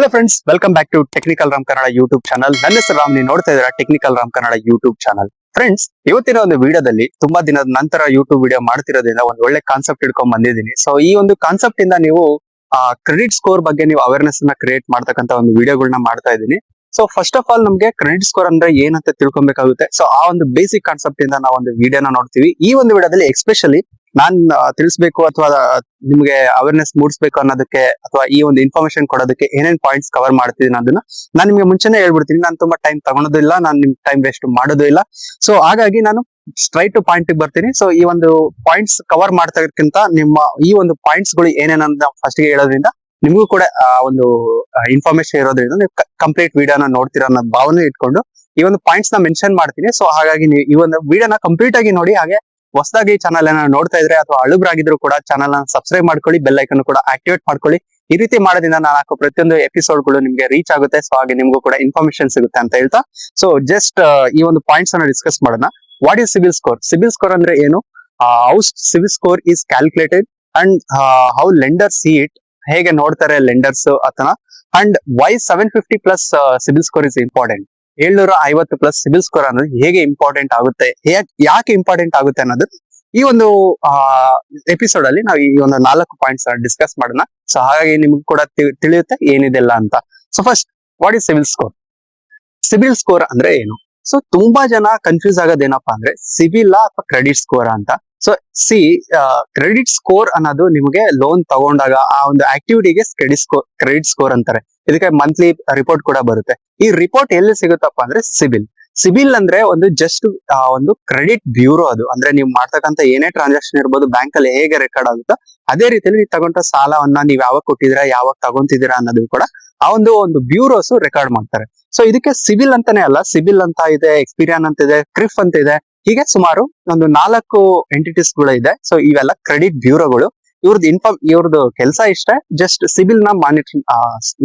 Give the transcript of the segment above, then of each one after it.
Hello friends welcome back to technical Ram Kannada YouTube channel ನನ್ನ ಹೆಸರು ರಾಮ್, ನೀವು ನೋಡ್ತಾ ಇದ್ದೀರಾ technical Ram Kannada YouTube channel friends ಇವತ್ತಿನ ಒಂದು ವಿಡಿಯೋದಲ್ಲಿ ತುಂಬಾ ದಿನದ ನಂತರ ಯೂಟ್ಯೂಬ್ ವಿಡಿಯೋ ಮಾಡ್ತಿರೋದ್ರಿಂದ ಒಂದು ಒಳ್ಳೆ ಕಾನ್ಸೆಪ್ಟ್ ಇಟ್ಕೊಂಡ್ ಬಂದಿದ್ದೀನಿ. ಸೊ ಈ ಒಂದು ಕಾನ್ಸೆಪ್ಟ್ ಇಂದ ನೀವು ಕ್ರೆಡಿಟ್ ಸ್ಕೋರ್ ಬಗ್ಗೆ ನೀವು ಅವೇರ್ನೆಸ್ ಅನ್ನ ಕ್ರಿಯೇಟ್ ಮಾಡ್ತಕ್ಕಂತ ಒಂದು ವಿಡಿಯೋಗಳನ್ನ ಮಾಡ್ತಾ ಇದ್ದೀನಿ. ಸೊ ಫಸ್ಟ್ ಆಫ್ ಆಲ್ ನಮಗೆ ಕ್ರೆಡಿಟ್ ಸ್ಕೋರ್ ಅಂದ್ರೆ ಏನಂತ ತಿಳ್ಕೊಬೇಕಾಗುತ್ತೆ? ಸೊ ಆ ಒಂದು ಬೇಸಿಕ್ ಕಾನ್ಸೆಪ್ಟ್ ಇಂದ ನಾವು ಒಂದು ವಿಡಿಯೋನ ನೋಡ್ತೀವಿ. ಈ ಒಂದು ವಿಡಿಯೋದಲ್ಲಿ ಎಸ್ಪೆಷಲಿ ನಾನ್ ತಿಳಿಸ್ಬೇಕು ಅಥವಾ ನಿಮ್ಗೆ ಅವೇರ್ನೆಸ್ ಮೂಡಿಸ್ಬೇಕು ಅನ್ನೋದಕ್ಕೆ ಅಥವಾ ಈ ಒಂದು ಇನ್ಫಾರ್ಮೇಶನ್ ಕೊಡೋದಕ್ಕೆ ಏನೇನ್ ಪಾಯಿಂಟ್ಸ್ ಕವರ್ ಮಾಡ್ತಿದ್ದೀನಿ ಅದನ್ನ ನಾನು ನಿಮ್ಗೆ ಮುಂಚೆನೆ ಹೇಳ್ಬಿಡ್ತೀನಿ. ನಾನು ತುಂಬಾ ಟೈಮ್ ತಗೊಳೋದಿಲ್ಲ, ನಾನು ನಿಮ್ ಟೈಮ್ ವೇಸ್ಟ್ ಮಾಡೋದು ಇಲ್ಲ. ಸೊ ಹಾಗಾಗಿ ನಾನು ಸ್ಟ್ರೈಟ್ ಟು ಪಾಯಿಂಟ್ ಬರ್ತೀನಿ. ಸೊ ಈ ಒಂದು ಪಾಯಿಂಟ್ಸ್ ಕವರ್ ಮಾಡ್ತಕ್ಕಿಂತ ನಿಮ್ಮ ಈ ಒಂದು ಪಾಯಿಂಟ್ಸ್ಗಳು ಏನೇನಂತ ಫಸ್ಟ್ಗೆ ಹೇಳೋದ್ರಿಂದ ನಿಮಗೂ ಕೂಡ ಒಂದು ಇನ್ಫಾರ್ಮೇಶನ್ ಇರೋದ್ರಿಂದ ನೀವು ಕಂಪ್ಲೀಟ್ ವಿಡಿಯೋನ ನೋಡ್ತೀರಾ ಅನ್ನೋ ಭಾವನೆ ಇಟ್ಕೊಂಡು ಈ ಒಂದು ಪಾಯಿಂಟ್ಸ್ನ ಮೆನ್ಷನ್ ಮಾಡ್ತೀನಿ. ಸೊ ಹಾಗಾಗಿ ನೀವು ಈ ಒಂದು ವಿಡಿಯೋನ ಕಂಪ್ಲೀಟ್ ಆಗಿ ನೋಡಿ, ಹಾಗೆ ಹೊಸದಾಗಿ ಚಾನಲ್ ಏನಾದ್ರು ನೋಡ್ತಾ ಇದ್ರೆ ಅಥವಾ ಅಳುಬ್ರಾಗಿದ್ರು ಕೂಡ ಚಾನಲ್ನ ಸಬ್ಸ್ಕ್ರೈಬ್ ಮಾಡ್ಕೊಳ್ಳಿ ಬೆಲ್ ಐಕನ್ ಕೂಡ ಆಕ್ಟಿವೇಟ್ ಮಾಡ್ಕೊಳ್ಳಿ. ಈ ರೀತಿ ಮಾಡೋದ್ರಿಂದ ನಾನು ಹಾಕೋ ಪ್ರತಿಯೊಂದು ಎಪಿಸೋಡ್ಗಳು ನಿಮ್ಗೆ ರೀಚ್ ಆಗುತ್ತೆ ಸೊ ಹಾಗೆ ನಿಮ್ಗೂ ಕೂಡ ಇನ್ಫಾರ್ಮೇಶನ್ ಸಿಗುತ್ತೆ ಅಂತ ಹೇಳ್ತಾ. ಸೊ ಜಸ್ಟ್ ಈ ಒಂದು ಪಾಯಿಂಟ್ಸ್ ಅನ್ನ ಡಿಸ್ಕಸ್ ಮಾಡೋಣ. What is CIBIL score CIBIL score ಅಂದ್ರೆ ಏನು? How CIBIL score is calculated and how lender see it ಹೇಗೆ ನೋಡ್ತಾರೆ ಲೆಂಡರ್ಸ್ ಅಥವಾ and why seven fifty plus CIBIL score is important ಏಳ್ನೂರ ಐವತ್ತು ಪ್ಲಸ್ ಸಿಬಿಲ್ ಸ್ಕೋರ್ ಅನ್ನೋದು ಹೇಗೆ ಇಂಪಾರ್ಟೆಂಟ್ ಆಗುತ್ತೆ ಯಾಕೆ ಇಂಪಾರ್ಟೆಂಟ್ ಆಗುತ್ತೆ ಅನ್ನೋದು ಈ ಒಂದು ಎಪಿಸೋಡ್ ಅಲ್ಲಿ ನಾವು ಈ ಒಂದು ನಾಲ್ಕು ಪಾಯಿಂಟ್ಸ್ ಡಿಸ್ಕಸ್ ಮಾಡೋಣ. ಸೊ ಹಾಗಾಗಿ ನಿಮ್ಗೆ ಕೂಡ ತಿಳಿಯುತ್ತೆ ಏನಿದೆಲ್ಲ ಅಂತ. So first what is CIBIL score CIBIL score ಅಂದ್ರೆ ಏನು? ಸೊ ತುಂಬಾ ಜನ ಕನ್ಫ್ಯೂಸ್ ಆಗೋದೇನಪ್ಪಾ ಅಂದ್ರೆ ಸಿಬಿಲ್ ಅಥವಾ ಕ್ರೆಡಿಟ್ ಸ್ಕೋರ್ ಅಂತ. ಸೊ ಸಿ ಕ್ರೆಡಿಟ್ ಸ್ಕೋರ್ ಅನ್ನೋದು ನಿಮಗೆ ಲೋನ್ ತಗೊಂಡಾಗ ಆ ಒಂದು ಆಕ್ಟಿವಿಟಿಗೆ ಕ್ರೆಡಿಟ್ ಸ್ಕೋರ್ ಕ್ರೆಡಿಟ್ ಸ್ಕೋರ್ ಅಂತಾರೆ. ಇದಕ್ಕೆ ಮಂತ್ಲಿ ರಿಪೋರ್ಟ್ ಕೂಡ ಬರುತ್ತೆ. ಈ ರಿಪೋರ್ಟ್ ಎಲ್ಲಿ ಸಿಗುತ್ತಪ್ಪ ಅಂದ್ರೆ ಸಿಬಿಲ್. ಸಿಬಿಲ್ ಅಂದ್ರೆ ಒಂದು ಜಸ್ಟ್ ಒಂದು ಕ್ರೆಡಿಟ್ ಬ್ಯೂರೋ ಅದು. ಅಂದ್ರೆ ನೀವು ಮಾಡ್ತಕ್ಕಂತ ಏನೇ ಟ್ರಾನ್ಸಾಕ್ಷನ್ ಇರ್ಬೋದು ಬ್ಯಾಂಕ್ ಅಲ್ಲಿ ಹೇಗೆ ರೆಕಾರ್ಡ್ ಆಗುತ್ತೋ, ಅದೇ ರೀತಿಯಲ್ಲಿ ನೀವು ತಗೊಂಡ ಸಾಲವನ್ನ ನೀವು ಯಾವಾಗ ಕೊಟ್ಟಿದ್ದೀರಾ, ಯಾವಾಗ ತಗೊಂತಿದ್ದೀರಾ ಅನ್ನೋದು ಕೂಡ ಆ ಒಂದು ಒಂದು ಬ್ಯೂರೋಸ್ ರೆಕಾರ್ಡ್ ಮಾಡ್ತಾರೆ. ಸೊ ಇದಕ್ಕೆ ಸಿವಿಲ್ ಅಂತಾನೆ ಅಲ್ಲ. ಸಿಬಿಲ್ ಅಂತ ಇದೆ ಎಕ್ಸ್ಪೀರಿಯನ್ ಅಂತ ಇದೆ ಕ್ರಿಫ್ ಅಂತ ಇದೆ. ಹೀಗೆ ಸುಮಾರು ಒಂದು ನಾಲ್ಕು ಎಂಟಿಟೀಸ್ಗಳು ಇದೆ. ಸೊ ಇವೆಲ್ಲ ಕ್ರೆಡಿಟ್ ಬ್ಯೂರೋಗಳು ಇವ್ರದ್ದು ಇನ್ಫಾರ್ಮ್ ಇವ್ರದ್ದು ಕೆಲಸ ಇಷ್ಟೇ. ಜಸ್ಟ್ ಸಿಬಿಲ್ನ ಮಾನಿಟರ್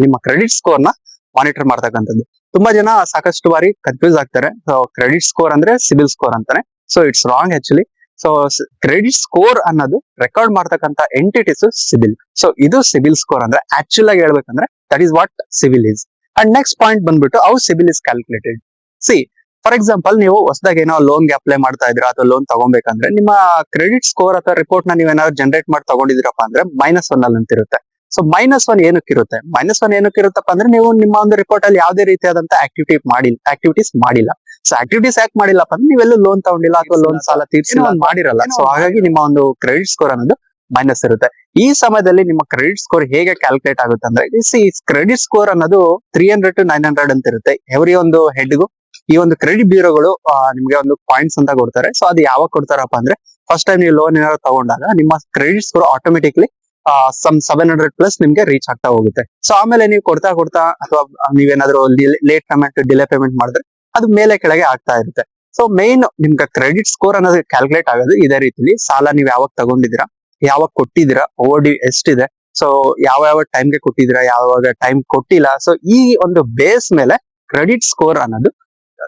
ನಿಮ್ಮ ಕ್ರೆಡಿಟ್ ಸ್ಕೋರ್ನ ಮಾನಿಟರ್ ಮಾಡ್ತಕ್ಕಂಥದ್ದು. ತುಂಬಾ ಜನ ಸಾಕಷ್ಟು ಬಾರಿ ಕನ್ಫ್ಯೂಸ್ ಆಗ್ತಾರೆ. ಸೊ ಕ್ರೆಡಿಟ್ ಸ್ಕೋರ್ ಅಂದ್ರೆ ಸಿಬಿಲ್ ಸ್ಕೋರ್ ಅಂತಾನೆ. So it's wrong actually so credit score ಅನ್ನೋದು ರೆಕಾರ್ಡ್ ಮಾಡ್ತಕ್ಕಂಥ ಎಂಟಿಟೀಸ್ ಸಿಬಿಲ್. ಸೊ ಇದು ಸಿಬಿಲ್ ಸ್ಕೋರ್ ಅಂದ್ರೆ ಆಕ್ಚುಲ್ ಆಗಿ ಹೇಳ್ಬೇಕಂದ್ರೆ that is what CIBIL is and next point ಬಂದ್ಬಿಟ್ಟು how CIBIL is calculated see for example ನೀವು ಹೊಸದಾಗಿ ಏನೋ ಲೋನ್ಗೆ ಅಪ್ಲೈ ಮಾಡ್ತಾ ಇದ್ರ ಅಥವಾ ಲೋನ್ ತಗೊಬೇಕಂದ್ರೆ ನಿಮ್ಮ ಕ್ರೆಡಿಟ್ ಸ್ಕೋರ್ ಅಥವಾ ರಿಪೋರ್ಟ್ನ ನೀವೇನಾದ್ರು ಜನರೇಟ್ ಮಾಡಿ ತಗೊಂಡಿದ್ದೀರಪ್ಪ ಅಂದ್ರೆ ಮೈನಸ್ ಒನ್ ಅಲ್ಲಿ ಅಂತಿರುತ್ತೆ. ಸೊ ಮೈನಸ್ ಒನ್ ಏನಕ್ಕಿರುತ್ತೆ ಮೈನಸ್ ಒನ್ ಏನಕ್ಕಿರುತ್ತಪ್ಪ ಅಂದ್ರೆ ನೀವು ನಿಮ್ಮ ಒಂದು ರಿಪೋರ್ಟ್ ಅಲ್ಲಿ ಯಾವುದೇ ರೀತಿಯಾದಂತ ಆಕ್ಟಿವಿಟಿ ಮಾಡಿಲ್ಲ ಆಕ್ಟಿವಿಟೀಸ್ ಮಾಡಿಲ್ಲ. ಸೊ ಆಕ್ಟಿವಿಟೀಸ್ ಯಾಕೆ ಮಾಡಿಲ್ಲಪ್ಪ ಅಂದ್ರೆ ನೀವೆಲ್ಲೂ ಲೋನ್ ತಗೊಂಡಿಲ್ಲ ಅಥವಾ ಲೋನ್ ಸಾಲ ತೀರ್ಸಿಲ್ಲ ಮಾಡಿರಲ್ಲ. ಸೊ ಹಾಗಾಗಿ ನಿಮ್ಮ ಒಂದು ಕ್ರೆಡಿಟ್ ಸ್ಕೋರ್ ಅನ್ನೋದು ಮೈನಸ್ ಇರುತ್ತೆ. ಈ ಸಮಯದಲ್ಲಿ ನಿಮ್ಮ ಕ್ರೆಡಿಟ್ ಸ್ಕೋರ್ ಹೇಗೆ ಕ್ಯಾಲ್ಕುಲೇಟ್ ಆಗುತ್ತೆ ಅಂದ್ರೆ ಕ್ರೆಡಿಟ್ ಸ್ಕೋರ್ ಅನ್ನೋದು three hundred to nine hundred ಅಂತ ಇರುತ್ತೆ ಎವ್ರಿ ಒಂದು ಹೆಡ್ಗೂ ಈ ಒಂದು ಕ್ರೆಡಿಟ್ ಬ್ಯೂರೋಗಳು ನಿಮ್ಗೆ ಒಂದು ಪಾಯಿಂಟ್ಸ್ ಅಂತ ಕೊಡ್ತಾರೆ. ಸೊ ಅದು ಯಾವಾಗ ಕೊಡ್ತಾರಪ್ಪ ಅಂದ್ರೆ ಫಸ್ಟ್ ಟೈಮ್ ನೀವು ಲೋನ್ ಏನಾದ್ರು ತಗೊಂಡಾಗ, ನಿಮ್ಮ credit score automatically some seven hundred plus ನಿಮ್ಗೆ ರೀಚ್ ಆಗ್ತಾ ಹೋಗುತ್ತೆ. ಸೊ ಆಮೇಲೆ ನೀವು ಕೊಡ್ತಾ ಕೊಡ್ತಾ, ಅಥವಾ ನೀವೇನಾದ್ರೂ ಲೇಟ್ ಪೇಮೆಂಟ್ ಡಿಲೇ ಪೇಮೆಂಟ್ ಮಾಡಿದ್ರೆ, ಅದು ಮೇಲೆ ಕೆಳಗೆ ಆಗ್ತಾ ಇರುತ್ತೆ. ಸೊ ಮೇನ್ ನಿಮ್ಗೆ ಕ್ರೆಡಿಟ್ ಸ್ಕೋರ್ ಅನ್ನೋದು ಕ್ಯಾಲ್ಕುಲೇಟ್ ಆಗೋದು ಇದೇ ರೀತಿಲಿ. ಸಾಲ ನೀವು ಯಾವಾಗ ತಗೊಂಡಿದ್ದೀರಾ, ಯಾವಾಗ ಕೊಟ್ಟಿದ್ದೀರಾ ಓ ಡಿ ಎಷ್ಟಿದೆ ಸೊ ಯಾವ ಯಾವ ಟೈಮ್ಗೆ ಕೊಟ್ಟಿದ್ದೀರಾ, ಯಾವಾಗ ಟೈಮ್ ಕೊಟ್ಟಿಲ್ಲ. ಸೊ ಈ ಒಂದು ಬೇಸ್ ಮೇಲೆ ಕ್ರೆಡಿಟ್ ಸ್ಕೋರ್ ಅನ್ನೋದು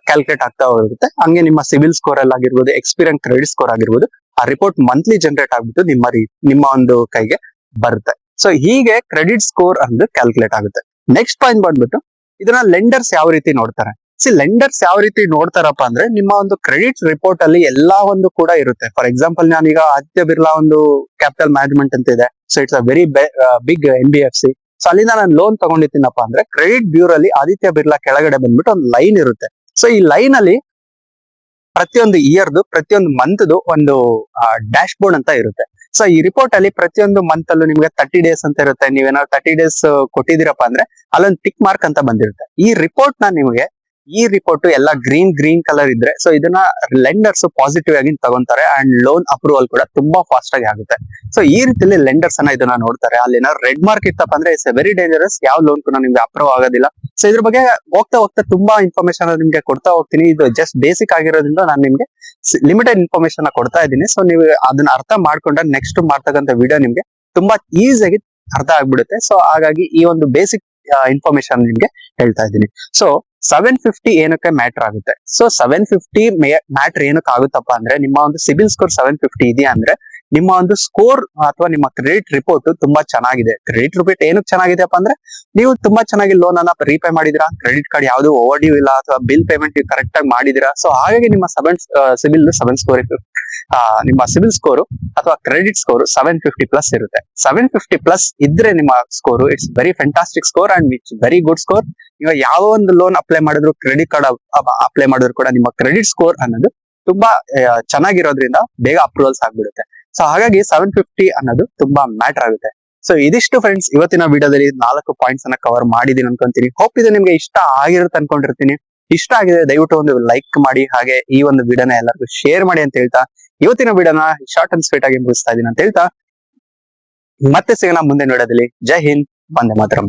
ಕ್ಯಾಲ್ಕುಲೇಟ್ ಆಗ್ತಾ ಹೋಗುತ್ತೆ ಹಂಗೆ ನಿಮ್ಮ ಸಿವಿಲ್ ಸ್ಕೋರ್ ಅಲ್ಲಿ ಆಗಿರ್ಬೋದು ಎಕ್ಸ್ಪೀರಿಯನ್ಸ್ ಕ್ರೆಡಿಟ್ ಸ್ಕೋರ್ ಆಗಿರ್ಬೋದು, ಆ ರಿಪೋರ್ಟ್ ಮಂತ್ಲಿ ಜನರೇಟ್ ಆಗ್ಬಿಟ್ಟು ನಿಮ್ಮ ನಿಮ್ಮ ಒಂದು ಕೈಗೆ ಬರುತ್ತೆ. ಸೊ ಹೀಗೆ ಕ್ರೆಡಿಟ್ ಸ್ಕೋರ್ ಅನ್ನೋದು ಕ್ಯಾಲ್ಕುಲೇಟ್ ಆಗುತ್ತೆ. ನೆಕ್ಸ್ಟ್ ಪಾಯಿಂಟ್ ಬಂದ್ಬಿಟ್ಟು, ಇದನ್ನ ಲೆಂಡರ್ಸ್ ಯಾವ ರೀತಿ ನೋಡ್ತಾರೆ? ಸಿ ಲೆಂಡರ್ಸ್ ಯಾವ ರೀತಿ ನೋಡ್ತಾರಪ್ಪ ಅಂದ್ರೆ, ನಿಮ್ಮ ಒಂದು ಕ್ರೆಡಿಟ್ ರಿಪೋರ್ಟ್ ಅಲ್ಲಿ ಎಲ್ಲಾ ಒಂದು ಕೂಡ ಇರುತ್ತೆ. ಫಾರ್ ಎಕ್ಸಾಂಪಲ್ ನಾನೀಗ ಆದಿತ್ಯ ಬಿರ್ಲಾ ಒಂದು ಕ್ಯಾಪಿಟಲ್ ಮ್ಯಾನೇಜ್ಮೆಂಟ್ ಅಂತ ಇದೆ. So it's a very big N B F C so ಅಲ್ಲಿಂದ ನಾನು ಲೋನ್ ತಗೊಂಡಿದ್ದೀನಪ್ಪ ಅಂದ್ರೆ ಕ್ರೆಡಿಟ್ ಬ್ಯೂರಲ್ಲಿ ಆದಿತ್ಯ ಬಿರ್ಲಾ ಕೆಳಗಡೆ ಬಂದ್ಬಿಟ್ಟು ಒಂದು ಲೈನ್ ಇರುತ್ತೆ. ಸೊ ಈ ಲೈನ್ ಅಲ್ಲಿ ಪ್ರತಿಯೊಂದು ಇಯರ್ದು ಪ್ರತಿಯೊಂದು ಮಂತ್ದು ಒಂದು ಡ್ಯಾಶ್ ಬೋರ್ಡ್ ಅಂತ ಇರುತ್ತೆ. ಸೊ ಈ ರಿಪೋರ್ಟ್ ಅಲ್ಲಿ ಪ್ರತಿಯೊಂದು ಮಂತ್ ಅಲ್ಲೂ ನಿಮ್ಗೆ ತರ್ಟಿ ಡೇಸ್ ಅಂತ ಇರುತ್ತೆ. ನೀವೇನಾದ್ರು ತರ್ಟಿ ಡೇಸ್ ಕೊಟ್ಟಿದ್ದೀರಪ್ಪ ಅಂದ್ರೆ ಅಲ್ಲೊಂದು ಟಿಕ್ ಮಾರ್ಕ್ ಅಂತ ಬಂದಿರುತ್ತೆ. ಈ ರಿಪೋರ್ಟ್ನ ನಿಮಗೆ ಈ ರಿಪೋರ್ಟ್ ಎಲ್ಲ ಗ್ರೀನ್ ಗ್ರೀನ್ ಕಲರ್ ಇದ್ರೆ ಸೊ ಇದನ್ನ ಲೆಂಡರ್ಸ್ ಪಾಸಿಟಿವ್ ಆಗಿ ತಗೊಂತಾರೆ ಅಂಡ್ ಲೋನ್ ಅಪ್ರೂವಲ್ ಕೂಡ ತುಂಬಾ ಫಾಸ್ಟ್ ಆಗಿ ಆಗುತ್ತೆ. ಸೊ ಈ ರೀತಿಯಲ್ಲಿ ಲೆಂಡರ್ಸ್ ಅನ್ನ ಇದನ್ನ ನೋಡ್ತಾರೆ. ಅಲ್ಲಿನ ರೆಡ್ ಮಾರ್ಕ್ ಇತ್ತಪ್ಪ ಅಂದ್ರೆ ಇಟ್ಸ್ ವೆರಿ ಡೇಂಜರಸ್ ಯಾವ ಲೋನ್ ಕೂಡ ನಿಮ್ಗೆ ಅಪ್ರೂವ್ ಆಗೋದಿಲ್ಲ. ಸೊ ಇದ್ರ ಬಗ್ಗೆ ಹೋಗ್ತಾ ಹೋಗ್ತಾ ತುಂಬಾ ಇನ್ಫಾರ್ಮೇಶನ್ ನಿಮ್ಗೆ ಕೊಡ್ತಾ ಹೋಗ್ತೀನಿ. ಇದು ಜಸ್ಟ್ ಬೇಸಿಕ್ ಆಗಿರೋದ್ರಿಂದ ನಾನು ನಿಮ್ಗೆ ಲಿಮಿಟೆಡ್ ಇನ್ಫಾರ್ಮೇಶನ್ ಕೊಡ್ತಾ ಇದ್ದೀನಿ. ಸೊ ನೀವು ಅದನ್ನ ಅರ್ಥ ಮಾಡ್ಕೊಂಡ್ರೆ ನೆಕ್ಸ್ಟ್ ಮಾಡ್ತಕ್ಕಂಥ ವಿಡಿಯೋ ನಿಮ್ಗೆ ತುಂಬಾ ಈಸಿಯಾಗಿ ಅರ್ಥ ಆಗ್ಬಿಡುತ್ತೆ. ಸೊ ಹಾಗಾಗಿ ಈ ಒಂದು ಬೇಸಿಕ್ ಇನ್ಫಾರ್ಮೇಶನ್ ನಿಮ್ಗೆ ಹೇಳ್ತಾ ಇದ್ದೀನಿ. ಸೊ ಸೆವೆನ್ ಫಿಫ್ಟಿ ಏನಕ್ಕೆ ಮ್ಯಾಟರ್ ಆಗುತ್ತೆ? ಸೊ ಸೆವೆನ್ ಫಿಫ್ಟಿ ಮ್ಯಾಟರ್ ಏನಕ್ಕೆ ಆಗುತ್ತಪ್ಪ ಅಂದ್ರೆ, ನಿಮ್ಮ ಒಂದು ಸಿಬಿಲ್ ಸ್ಕೋರ್ ಸೆವೆನ್ ಫಿಫ್ಟಿ ಇದೆಯಾ ಅಂದ್ರೆ, ನಿಮ್ಮ ಒಂದು ಸ್ಕೋರ್ ಅಥವಾ ನಿಮ್ಮ ಕ್ರೆಡಿಟ್ ರಿಪೋರ್ಟ್ ತುಂಬಾ ಚೆನ್ನಾಗಿದೆ. ಕ್ರೆಡಿಟ್ ರಿಪೋರ್ಟ್ ಏನಕ್ಕೆ ಚೆನ್ನಾಗಿದೆಪ್ಪ ಅಂದ್ರೆ, ನೀವು ತುಂಬಾ ಚೆನ್ನಾಗಿ ಲೋನ್ ಅನ್ನ ರೀಪೇ ಮಾಡಿದಿರಾ. ಕ್ರೆಡಿಟ್ ಕಾರ್ಡ್ ಯಾವುದು ಓವರ್ ಡ್ಯೂ ಇಲ್ಲ, ಅಥವಾ ಬಿಲ್ ಪೇಮೆಂಟ್ ಕರೆಕ್ಟ್ ಆಗಿ ಮಾಡಿದಿರಾ. ಸೊ ಹಾಗಾಗಿ ನಿಮ್ಮ ಸೆವೆನ್ ಸಿಬಿಲ್ ಸೆವೆನ್ ಸ್ಕೋರ್ ನಿಮ್ಮ ಸಿವಿಲ್ ಸ್ಕೋರ್ ಅಥವಾ credit score seven fifty plus ಇರುತ್ತೆ. ಸೆವೆನ್ ಫಿಫ್ಟಿ ಪ್ಲಸ್ ಇದ್ರೆ ನಿಮ್ಮ score it's very fantastic score and it's very good score ನೀವು ಯಾವ ಒಂದು ಲೋನ್ ಅಪ್ಲೈ ಮಾಡಿದ್ರು ಕ್ರೆಡಿಟ್ ಕಾರ್ಡ್ ಅಪ್ಲೈ ಮಾಡಿದ್ರು ಕೂಡ ನಿಮ್ಮ ಕ್ರೆಡಿಟ್ ಸ್ಕೋರ್ ಅನ್ನೋದು ತುಂಬಾ ಚೆನ್ನಾಗಿರೋದ್ರಿಂದ ಬೇಗ ಅಪ್ರೂವಲ್ಸ್ ಆಗ್ಬಿಡುತ್ತೆ. ಸೊ ಹಾಗಾಗಿ ಸೆವೆನ್ ಫಿಫ್ಟಿ ಅನ್ನೋದು ತುಂಬಾ ಮ್ಯಾಟರ್ ಆಗುತ್ತೆ. ಸೊ ಇದಿಷ್ಟು ಫ್ರೆಂಡ್ಸ್ ಇವತ್ತಿನ ವಿಡಿಯೋದಲ್ಲಿ ನಾಲ್ಕು ಪಾಯಿಂಟ್ಸ್ ಅನ್ನ ಕವರ್ ಮಾಡಿದೀನಿ ಅನ್ಕೊಂತೀನಿ. ಹೋಪ್ ಇದು ನಿಮ್ಗೆ ಇಷ್ಟ ಆಗಿರುತ್ತೆ ಅನ್ಕೊಂಡಿರ್ತೀನಿ. ಇಷ್ಟ ಆಗಿದೆ, ದಯವಿಟ್ಟು ಒಂದು ಲೈಕ್ ಮಾಡಿ, ಹಾಗೆ ಈ ಒಂದು ವಿಡಿಯೋನ ಎಲ್ಲರಿಗೂ ಶೇರ್ ಮಾಡಿ ಅಂತ ಹೇಳ್ತಾ, ಇವತ್ತಿನ ವಿಡಿಯೋನ ಶಾರ್ಟ್ ಅಂಡ್ ಸ್ವೀಟ್ ಆಗಿ ಮುಗಿಸ್ತಾ ಇದೀನಿ ಅಂತ ಹೇಳ್ತಾ, ಮತ್ತೆ ಸಿಗೋಣ ಮುಂದೆ ವಿಡಿಯೋದಲ್ಲಿ. ಜೈ ಹಿಂದ್, ವಂದೇ ಮಾತರಂ.